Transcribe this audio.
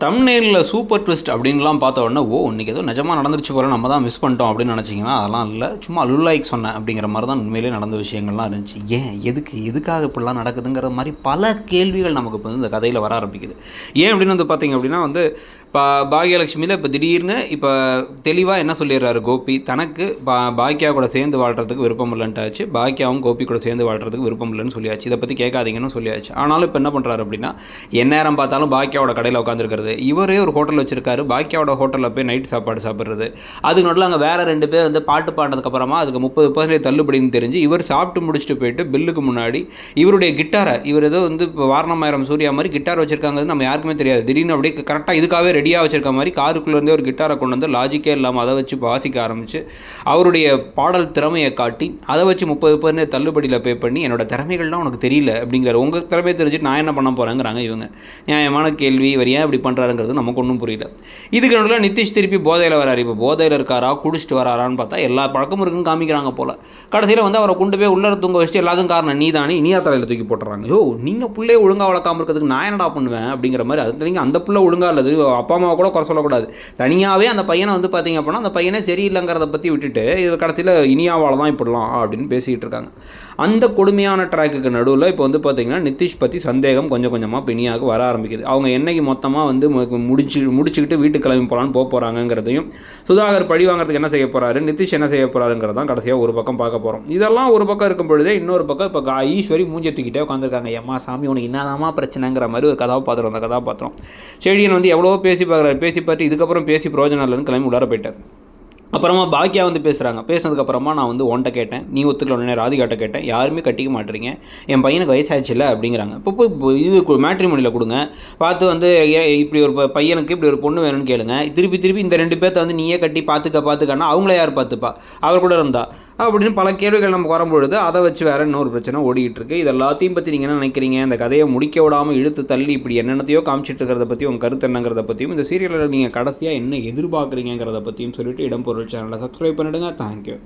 தம்நேரில் super twist அப்படின்லாம் பார்த்த உடனே ஓ இன்றைக்கி ஏதோ நிஜமாக நடந்துருச்சு போகிற நம்ம தான் மிஸ் பண்ணிட்டோம் அப்படின்னு நினச்சிங்கன்னா அதெல்லாம் இல்லை. சும்மா லுல்லாய்க்கு சொன்னேன் அப்படிங்கிற மாதிரி தான் உண்மையிலே நடந்த விஷயங்கள்லாம் இருந்துச்சு. ஏன்? எதுக்கு? எதுக்காக இப்படிலாம் நடக்குதுங்கிற மாதிரி பல கேள்விகள் நமக்கு இப்போ வந்து இந்த கதையில் வர ஆரம்பிக்குது. ஏன் அப்படின்னு வந்து பார்த்தீங்க அப்படின்னா வந்து இப்போ பாகியலட்சுமியில் இப்போ திடீர்னு இப்போ தெளிவாக என்ன சொல்லிடுறாரு கோபி? தனக்கு பா பாக்கியா கூட சேர்ந்து வாழ்கிறதுக்கு விருப்பம் இல்லைன்ட்டாச்சு. பாக்கியாவும் கோபி கூட சேர்ந்து வாழ்கிறதுக்கு விருப்பம் இல்லைன்னு சொல்லியாச்சு. இதை பற்றி கேட்காதீங்கன்னு சொல்லியாச்சு. ஆனாலும் இப்போ என்ன பண்ணுறாரு அப்படின்னா எந்நேரம் பார்த்தாலும் பாக்கியாவோட கடையில் உட்காந்துருக்கிறது இவரே ஒரு ஹோட்டல் வச்சுருக்காரு. பாக்கியாவோட ஹோட்டலில் போய் நைட் சாப்பாடு சாப்பிட்றது. அதுக்கு நடுவில் அங்கே வேறு ரெண்டு பேர் வந்து பாட்டு பாடினதுக்கப்புறமா அதுக்கு முப்பது பர்சன்டேஜ் தள்ளுபடின்னு தெரிஞ்சு இவர் சாப்பிட்டு முடிச்சுட்டு போயிட்டு பில்லுக்கு முன்னாடி இவருடைய கிட்டாரை இவர் ஏதோ வந்து இப்போ வாரணமாயிரம் சூர்யா மாதிரி கிட்டார் வச்சுருக்காங்கிறது நம்ம யாருக்குமே தெரியாது. திடீர்னு அப்படியே கரெக்டாக இதுக்காகவே ரெடியாக வச்சுருக்க மாதிரி காருக்குள்ளேருந்தே ஒரு கிட்டாரை கொண்டு வந்து லாஜிக்கே இல்லாமல் அதை வச்சு வாசிக்க ஆரம்பித்து அவருடைய பாடல் திறமையை காட்டி அதை வச்சு முப்பது பர்சன்டேஜ் தள்ளுபடியில் பே பண்ணி என்னோட திறமைகள்லாம் உனக்கு தெரியல அப்படிங்கிற உங்கள் திறமையை தெரிஞ்சுட்டு நான் என்ன பண்ண போகிறேங்கிறாங்க இவங்க. நியாயமான கேள்வி. இவர் ஏன் இப்படி பண்ணுறாருங்கிறது நமக்கு ஒன்றும் புரியல. இதுக்கு நடுவில் நிதிஷ் திருப்பி போதையில் வராரு இப்போ போதையில் இருக்காரா? குடிச்சிட்டு வராரான்னு பார்த்தா எல்லா பழக்கமும் இருக்குன்னு காமிக்கிறாங்க போல். கடைசியில் வந்து அவரை கொண்டு போய் உள்ளே தூங்க வச்சுட்டு எல்லாத்துக்கும் காரணம் நீ தானே இனியா தலையில் தூக்கி போட்டுறாங்க. யோ நீங்கள் பிள்ளைய ஒழுங்காக வளர்க்காம இருக்கிறதுக்கு நான் என்னடா பண்ணுவேன் அப்படிங்கிற மாதிரி அது நீங்கள் அந்த பிள்ளை ஒழுங்காக இல்லை. அப்பா அம்மாவை கூட குறை சொல்லக்கூடாது. தனியாகவே அந்த பையனை வந்து பார்த்தீங்க அப்படின்னா அந்த பையனே சரியில்லைங்கிறத பற்றி விட்டுட்டு இது கடைசியில் இனியாவால் தான் இப்படிலாம் அப்படின்னு பேசிக்கிட்டு இருக்காங்க. அந்த கொடுமையான ட்ராக்குக்கு நடுவில் இப்போ வந்து பார்த்தீங்கன்னா நிதிஷ் பற்றி சந்தேகம் கொஞ்சம் கொஞ்சமாக பெனியாவுக்கு வர ஆரம்பிக்குது. அவங்க என்னைக்கு மொத்தமாக வந்து வந்து முடிச்சு முடிச்சுக்கிட்டு வீட்டுக்கு கிளம்பி போகலான்னு போக போகிறாங்கங்கிறதையும் சுதாகர் பழி வாங்குறதுக்கு என்ன செய்ய போகிறாரு நிதிஷ் என்ன செய்ய போகிறாருங்கிறது தான் கடைசியாக ஒரு பக்கம் பார்க்க போகிறோம் இதெல்லாம் ஒரு பக்கம் இருக்கும் பொழுதே இன்னொரு பக்கம் இப்போ கா- ஈஸ்வரி மூஞ்சி தூக்கிட்டே உட்காந்துருக்காங்க எம்மா சாமி உனக்கு என்னதாமா பிரச்சனைங்கிற மாதிரி ஒரு கதாபாத்திரம் அந்த கதாபாத்திரம். செடியன் வந்து எவ்வளோ பேசி பார்க்குறாரு. பேசி பார்த்து இதுக்கப்புறம் பேசி பிரயோஜனம் இல்லைன்னு கிளம்பி உள்ளார போயிட்டார். அப்புறமா பாக்கியா வந்து பேசுகிறாங்க பேசினதுக்கப்புறமா நான் வந்து உன்ட்ட கேட்டேன். நீ ஒத்துக்கல உடனே ராதிகாட்ட கேட்டேன். யாருமே கட்டிக்க மாட்டீங்க என் பையனுக்கு வயசாச்சுல அப்படிங்கிறாங்க. இப்போ போய் இது மேட்ரிமோனியில் கொடுங்க. பார்த்து வந்து இப்படி ஒரு ப- பையனுக்கு இப்படி ஒரு பொண்ணு வேணும்னு கேளுங்க. திருப்பி திருப்பி இந்த ரெண்டு பேர்த்த வந்து நீயே கட்டி பார்த்துக்க பார்த்துக்கன்னா அவங்கள யார் பார்த்துப்பா அவர் கூட இருந்தா. அப்படின்னு பல கேள்விகள் நமக்கு வரும்பொழுது அதை வச்சு வேற இன்னொரு பிரச்சனை ஓடிக்கிட்டு இருக்கு. இது எல்லாத்தையும் பற்றி நீங்கள் என்ன நினைக்கிறீங்க? இந்த கதையை முடிக்க விடாமல் இழுத்து தள்ளி இப்படி என்னென்னத்தையோ காமிச்சிட்டு இருக்கிறத பற்றி உங்கள் கருத்து என்னங்கிறத பற்றியும் இந்த சீரியலில் நீங்கள் கடைசியாக என்ன எதிர்பார்க்குறீங்கிறத பற்றியும் சொல்லிட்டு இடம் பொருள் சேனலை சப்ஸ்கிரைப் பண்ணிடுங்க தேங்க்யூ